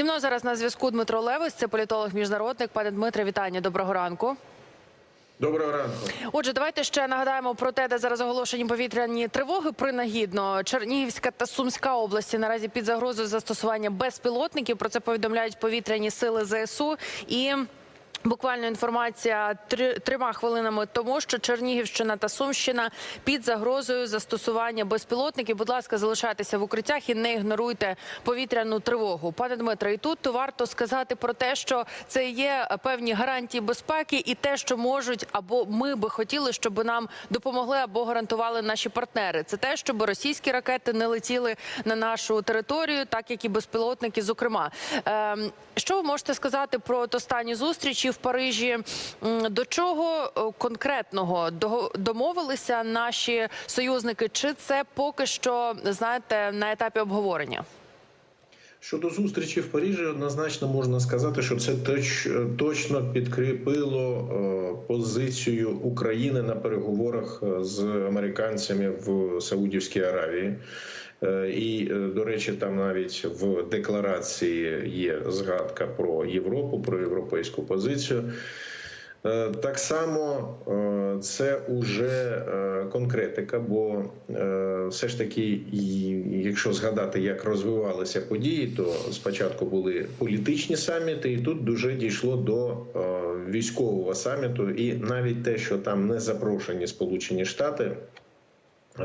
Зі мною зараз на зв'язку Дмитро Левис, це політолог міжнародник. Пане Дмитре, вітання. Доброго ранку. Доброго ранку. Отже, давайте ще нагадаємо про те, де зараз оголошені повітряні тривоги. Принагідно Чернігівська та Сумська області наразі під загрозою застосування безпілотників. Про це повідомляють повітряні сили ЗСУ і. Буквально інформація трьома хвилинами тому, що Чернігівщина та Сумщина під загрозою застосування безпілотників. Будь ласка, залишайтеся в укриттях і не ігноруйте повітряну тривогу. Пане Дмитре, і тут варто сказати про те, що це є певні гарантії безпеки, і те, що можуть або ми би хотіли, щоб нам допомогли або гарантували наші партнери. Це те, щоб російські ракети не летіли на нашу територію, так як і безпілотники. Зокрема, Ем, що ви можете сказати про останні зустрічі в Парижі? До чого е, конкретного домовилися наші союзники? Чи це поки що знаєте на етапі обговорення? Щодо зустрічі в Парижі, однозначно можна сказати, що це точ, точно підкріпило е, позицію України на переговорах е, з американцями в Саудівській Аравії. Е, І, до речі, там навіть в декларації є згадка про Європу, про європейську позицію. Так само це уже конкретика, бо все ж таки, якщо згадати, як розвивалися події, то спочатку були політичні саміти, і тут дуже дійшло до е, військового саміту, і навіть те, що там не запрошені Сполучені Штати.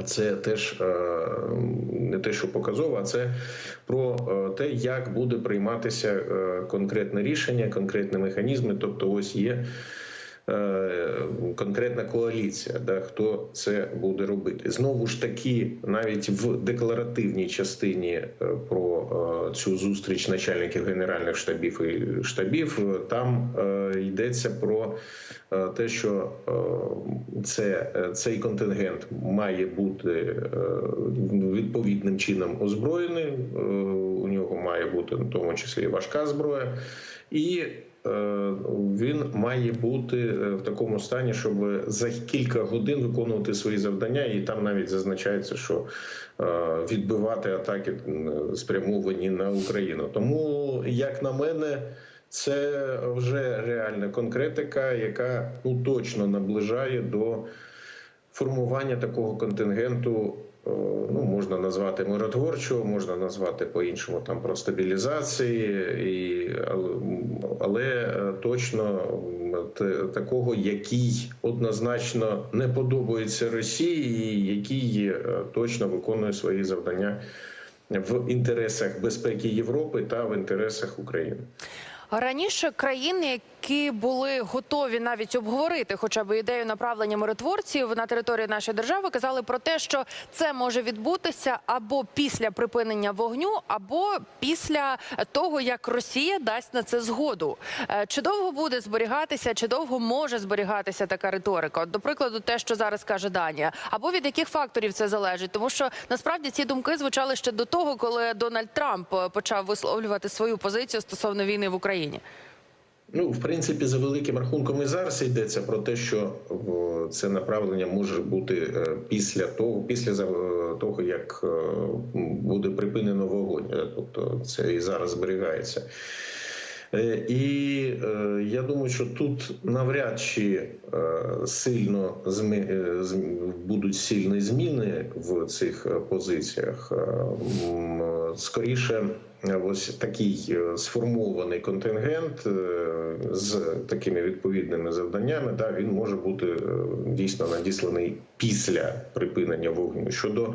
Це теж е, не те, що показово, а це про е, те, як буде прийматися конкретне рішення, конкретні механізми. Тобто, ось є конкретна коаліція, да, хто це буде робити. Знову ж таки, навіть в декларативній частині е, про е, цю зустріч начальників генеральних штабів і штабів, е, там е, йдеться про е, те, що е, це, е, цей контингент має бути е, відповідним чином озброєний. Е, У нього має бути в тому числі важка зброя, і е, він має бути е, в такому стані, щоб за кілька годин виконувати свої завдання, і там навіть зазначається, що е, відбивати атаки спрямовані на Україну. Тому, як на мене. Це вже реальна конкретика, яка ну точно наближає до формування такого контингенту. Е, Ну, можна назвати миротворчого, можна назвати по-іншому там про стабілізації, і, але, але е, точно такого, який однозначно не подобається Росії, і який е, точно виконує свої завдання в інтересах безпеки Європи та в інтересах України. Раніше країни, які були готові навіть обговорити хоча б ідею направлення миротворців на території нашої держави, казали про те, що це може відбутися або після припинення вогню, або після того, як Росія дасть на це згоду. Е, Чи довго буде зберігатися, чи довго може зберігатися така риторика? От, до прикладу, те, що зараз каже Данія, або від яких факторів це залежить, тому що насправді ці думки звучали ще до того, коли Дональд Трамп е, почав висловлювати свою позицію стосовно війни в Україні. Ну, в принципі, за великим рахунком і зараз йдеться про те, що це направлення може бути е, після того, після е, того, як е, буде припинено вогонь. Тобто це і зараз зберігається. І я думаю, що тут навряд чи сильно будуть сильні зміни в цих позиціях. Скоріше, ось такий е, сформований контингент е, з такими відповідними завданнями, да, він може бути е, дійсно надісланий після припинення вогню. Щодо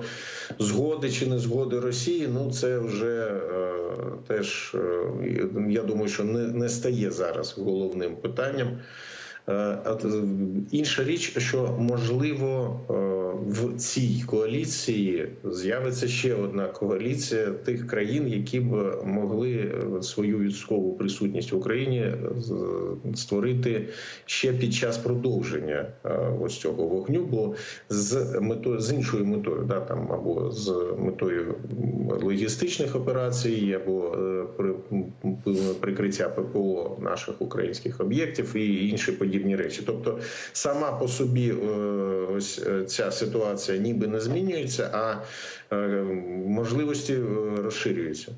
згоди чи не згоди Росії, ну це вже теж я думаю, що не, не стає зараз головним питанням. Е, Інша річ, що можливо е, в цій коаліції з'явиться ще одна коаліція тих країн, які б могли е, свою військову присутність в Україні з- створити ще під час продовження е, ось цього вогню, бо з метою з іншою метою, да там або з метою логістичних операцій, або е, прикриття ППО наших українських об'єктів і інші подібні речі. Тобто, сама по собі е, ось е, ця ситуація ніби не змінюється, а е, можливості е, розширюються.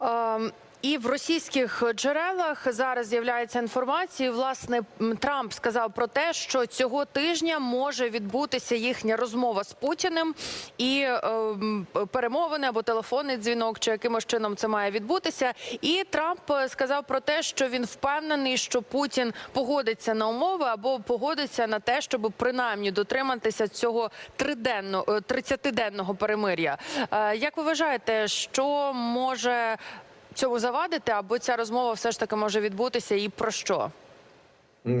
Е, Ем, І в російських джерелах зараз з'являється інформація. Власне, Трамп сказав про те, що цього тижня може відбутися їхня розмова з Путіним і ем, перемовини або телефонний дзвінок, чи якимось чином це має відбутися. І Трамп е, сказав про те, що він впевнений, що Путін погодиться на умови або погодиться на те, щоб принаймні дотриматися цього триденного 30-денного перемир'я. Е, Як ви вважаєте, що може цьому завадити, або ця розмова все ж таки може відбутися, і про що?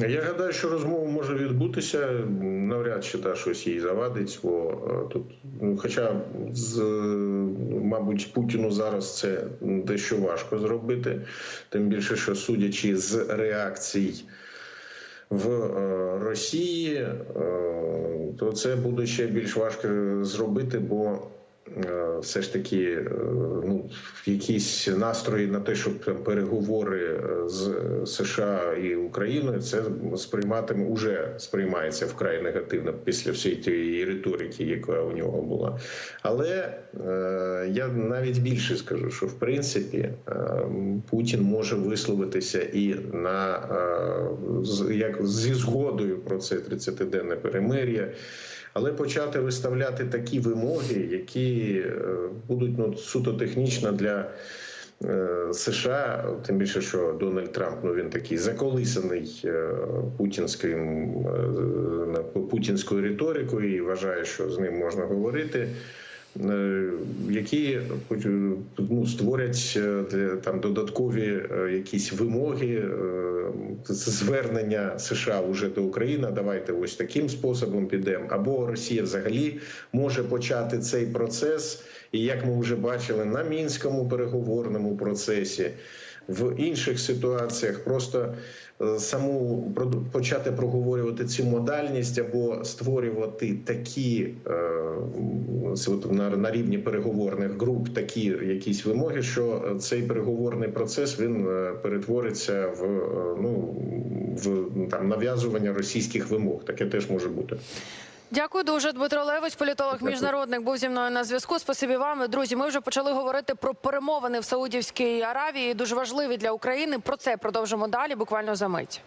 Я гадаю, що розмова може відбутися. Навряд чи та щось їй завадить, бо е, тут, ну, хоча з е, мабуть, Путіну зараз це дещо важко зробити, тим більше, що судячи з реакцій в е, Росії, то це буде ще більш важко зробити, бо все ж таки е, ну, якісь настрої на те, щоб там переговори е, з США і Україною, це сприйматиме уже сприймається вкрай негативно після всієї тієї риторики, яка у нього була. Але е, я навіть більше скажу, що в принципі е, Путін може висловитися і на е, з- як зі згодою про це 30-денне перемир'я. Але почати виставляти такі вимоги, які е, будуть ну, суто технічно для е, США, тим більше, що Дональд Трамп ну він такий заколисаний е, путінським путінською риторикою і вважає, що з ним можна говорити. Е, Які ну, створять е, там додаткові е, якісь вимоги, е, звернення США уже до України. Давайте ось таким способом підемо. Або Росія взагалі може почати цей процес, і як ми вже бачили на мінському переговорному процесі. В інших ситуаціях просто е, саму почати проговорювати цю модальність або створювати такі е, на, на рівні переговорних груп такі якісь вимоги, що цей переговорний процес він е, перетвориться в ну в там нав'язування російських вимог. Таке теж може бути. Дякую дуже, Дмитро Левич, політолог міжнародник, був зі мною на зв'язку. Спасибі вам, друзі. Ми вже почали говорити про перемовини в Саудівській Аравії, дуже важливі для України. Про це продовжимо далі, буквально за мить.